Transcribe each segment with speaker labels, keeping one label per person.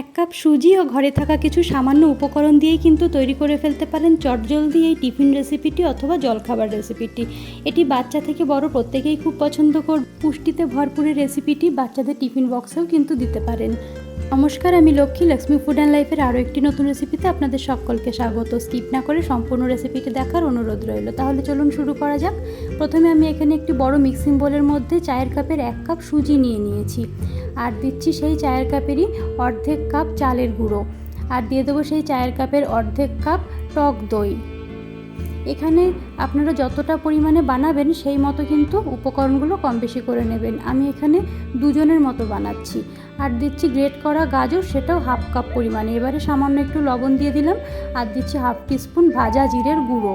Speaker 1: এক কাপ সুজি ও ঘরে থাকা কিছু সামান্য উপকরণ দিয়েই কিন্তু তৈরি করে ফেলতে পারেন চটজলদি এই টিফিন রেসিপিটি অথবা জলখাবার রেসিপিটি। এটি বাচ্চা থেকে বড় প্রত্যেকেই খুব পছন্দ কর পুষ্টিতে ভরপুরের রেসিপিটি বাচ্চাদের টিফিন বক্সেও কিন্তু দিতে পারেন। নমস্কার, আমি লক্ষ্মী লক্ষ্মী ফুড অ্যান্ড লাইফের আরও একটি নতুন রেসিপিতে আপনাদের সকলকে স্বাগত। স্কিপ না করে সম্পূর্ণ রেসিপিটি দেখার অনুরোধ রইল। তাহলে চলুন শুরু করা যাক। প্রথমে আমি এখানে একটি বড় মিক্সিং বোলের মধ্যে চায়ের কাপের এক কাপ সুজি নিয়ে নিয়েছি। আর দিচ্ছি সেই চায়ের কাপেরই অর্ধেক কাপ চালের গুঁড়ো। আর দিয়ে দেবো সেই চায়ের কাপের অর্ধেক কাপ টক দই। এখানে আপনারা যতটা পরিমাণে বানাবেন সেই মতো কিন্তু উপকরণগুলো কম বেশি করে নেবেন। আমি এখানে দুজনের মতো বানাচ্ছি। আর দিচ্ছি গ্রেট করা গাজর, সেটাও হাফ কাপ পরিমাণে। এবারে সামান্য একটু লবণ দিয়ে দিলাম আর দিচ্ছি হাফ টিস্পুন ভাজা জিরের গুঁড়ো।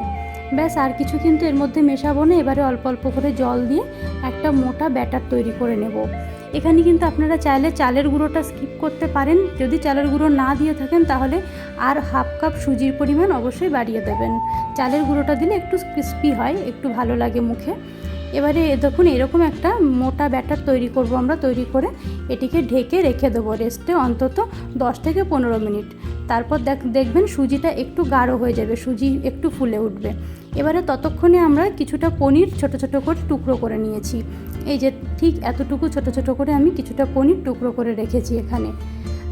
Speaker 1: ব্যাস, আর কিছু কিন্তু এর মধ্যে মেশাবো না। এবারে অল্প অল্প করে জল দিয়ে একটা মোটা ব্যাটার তৈরি করে নেব। এখানে কিন্তু আপনারা চাইলে চালের গুঁড়োটা স্কিপ করতে পারেন। যদি চালের গুঁড়ো না দিয়ে থাকেন, তাহলে আর হাফ কাপ সুজির পরিমাণ অবশ্যই বাড়িয়ে দেবেন। চালের গুঁড়োটা দিলে একটু ক্রিস্পি হয়, একটু ভালো লাগে মুখে। এবারে দেখুন, এরকম একটা মোটা ব্যাটার তৈরি করব আমরা, তৈরি করে এটিকে ঢেকে রেখে দেবো রেস্টে অন্তত দশ থেকে পনেরো মিনিট। তারপর দেখ, দেখবেন সুজিটা একটু গাঢ় হয়ে যাবে, সুজি একটু ফুলে উঠবে। এবারে ততক্ষণে আমরা কিছুটা পনির ছোট ছোট করে টুকরো করে নিয়েছি। এই যে ঠিক এতটুকু ছোট ছোট করে আমি কিছুটা পনির টুকরো করে রেখেছি এখানে।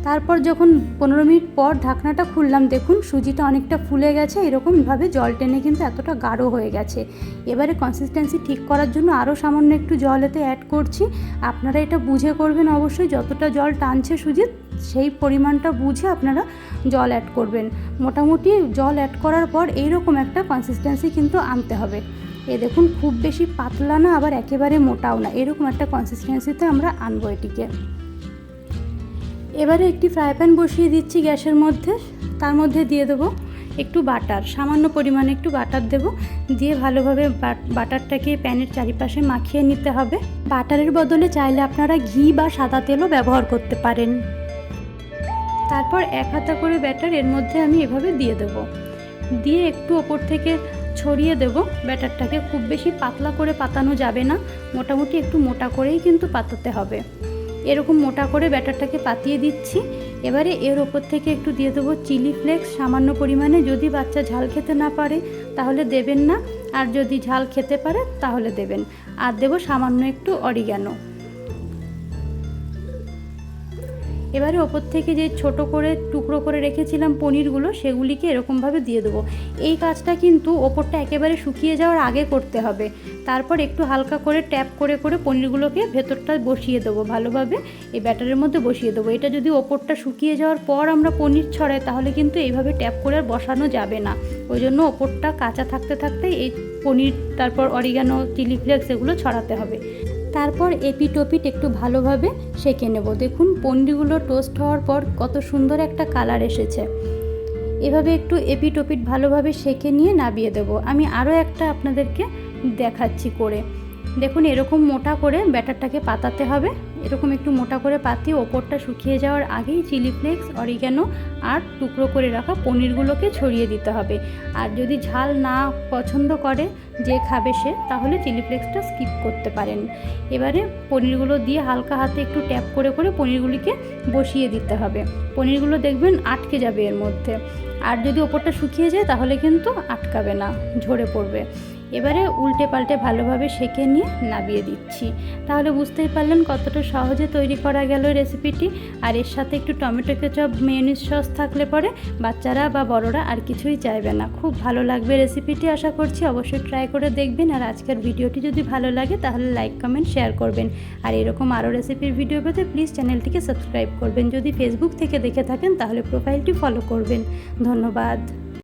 Speaker 1: তারপর যখন পনেরো মিনিট পর ঢাকনাটা খুললাম, দেখুন সুজিটা অনেকটা ফুলে গেছে। এরকমভাবে জল টেনে কিন্তু এতটা গাঢ় হয়ে গেছে। এবারে কনসিস্টেন্সি ঠিক করার জন্য আরও সামান্য একটু জল এতে অ্যাড করছি। আপনারা এটা বুঝে করবেন অবশ্যই, যতটা জল টানছে সুজি সেই পরিমাণটা বুঝে আপনারা জল অ্যাড করবেন। মোটামুটি জল অ্যাড করার পর এইরকম একটা কনসিস্টেন্সি কিন্তু আনতে হবে। এ দেখুন, খুব বেশি পাতলা না, আবার একেবারে মোটাও না। এরকম একটা কনসিস্টেন্সিতে আমরা আনব এটিকে। এবারে একটি ফ্রাই প্যান বসিয়ে দিচ্ছি গ্যাসের মধ্যে। তার মধ্যে দিয়ে দেবো একটু বাটার। সামান্য পরিমাণে একটু বাটার দেব। দিয়ে ভালোভাবে বাটারটাকে প্যানের চারিপাশে মাখিয়ে নিতে হবে। বাটারের বদলে চাইলে আপনারা ঘি বা সাদা তেলও ব্যবহার করতে পারেন। তারপর এক হাতা করে ব্যাটার এর মধ্যে আমি এভাবে দিয়ে দেব। দিয়ে একটু ওপর থেকে ছড়িয়ে দেব। ব্যাটারটাকে খুব বেশি পাতলা করে পাতানো যাবে না। মোটামুটি একটু মোটা করেই কিন্তু পাতাতে হবে। এরকম মোটা করে ব্যাটারটাকে পাতিয়ে দিচ্ছি। এবারে এর ওপর থেকে একটু দিয়ে দেবো চিলি ফ্লেক্স, সামান্য পরিমাণে। যদি বাচ্চা ঝাল খেতে না পারে, তাহলে দেবেন না। আর যদি ঝাল খেতে পারে, তাহলে দেবেন। আর দেবো সামান্য একটু অরিগ্যানো এবারে ওপর থেকে যে ছোট করে টুকরো করে রেখেছিলাম পনিরগুলো, সেগুলিকে এরকমভাবে দিয়ে দেবো। এই কাজটা কিন্তু ওপরটা একেবারে শুকিয়ে যাওয়ার আগে করতে হবে। তারপর একটু হালকা করে ট্যাপ করে করে পনিরগুলোকে ভেতরটা বসিয়ে দেবো ভালোভাবে। এই ব্যাটারের মধ্যে বসিয়ে দেবো। এটা যদি ওপরটা শুকিয়ে যাওয়ার পর আমরা পনির ছড়াই, তাহলে কিন্তু এইভাবে ট্যাপ করে আর বসানো যাবে না। ওই জন্য ওপরটা কাঁচা থাকতে থাকতে এই পনির, তারপর অরিগানো, চিলি ফ্লেক্স এগুলো ছড়াতে হবে। তারপর এপিটোপিট একটু ভালোভাবে সেঁকে নেব। দেখুন, পনিরগুলো টোস্ট হওয়ার পর কত সুন্দর একটা কালার এসেছে। এভাবে একটু এপিটোপিট ভালোভাবে সেঁকে নিয়ে নাবিয়ে দেব। আমি আরও একটা আপনাদেরকে দেখাচ্ছি করে। দেখুন, এরকম মোটা করে ব্যাটারটাকে পাতাতে হবে। এরকম একটু মোটা করে পাতি ওপরটা শুকিয়ে যাওয়ার আগেই চিলি ফ্লেক্স, অরিগ্যানো আর টুকরো করে রাখা পনিরগুলোকে ছড়িয়ে দিতে হবে। আর যদি ঝাল না পছন্দ করে যে খাবে সে, তাহলে চিলি ফ্লেক্সটা স্কিপ করতে পারেন। এবারে পনিরগুলো দিয়ে হালকা হাতে একটু ট্যাপ করে করে পনিরগুলিকে বসিয়ে দিতে হবে। পনিরগুলো দেখবেন আটকে যাবে এর মধ্যে। আর যদি ওপরটা শুকিয়ে যায়, তাহলে কিন্তু আটকাবে না, ঝরে পড়বে। এবারে উল্টে পাল্টে ভালোভাবে সেঁকে নিয়ে নাবিয়ে দিচ্ছি। তাহলে বুঝতেই পারলেন কতটা সহজে তৈরি করা গেল রেসিপিটি। আর এর সাথে একটু টমেটো কেচপ, মেয়নিজ সস থাকলে পরে বাচ্চারা বা বড়রা আর কিছুই চাইবে না। খুব ভালো লাগবে রেসিপিটি, আশা করছি অবশ্যই ট্রাই করে দেখবেন। আর আজকের ভিডিওটি যদি ভালো লাগে তাহলে লাইক, কমেন্ট, শেয়ার করবেন। আর এরকম আরও রেসিপির ভিডিও পেতে প্লিজ চ্যানেলটিকে সাবস্ক্রাইব করবেন। যদি ফেসবুক থেকে দেখে থাকেন তাহলে প্রোফাইলটি ফলো করবেন। ধন্যবাদ।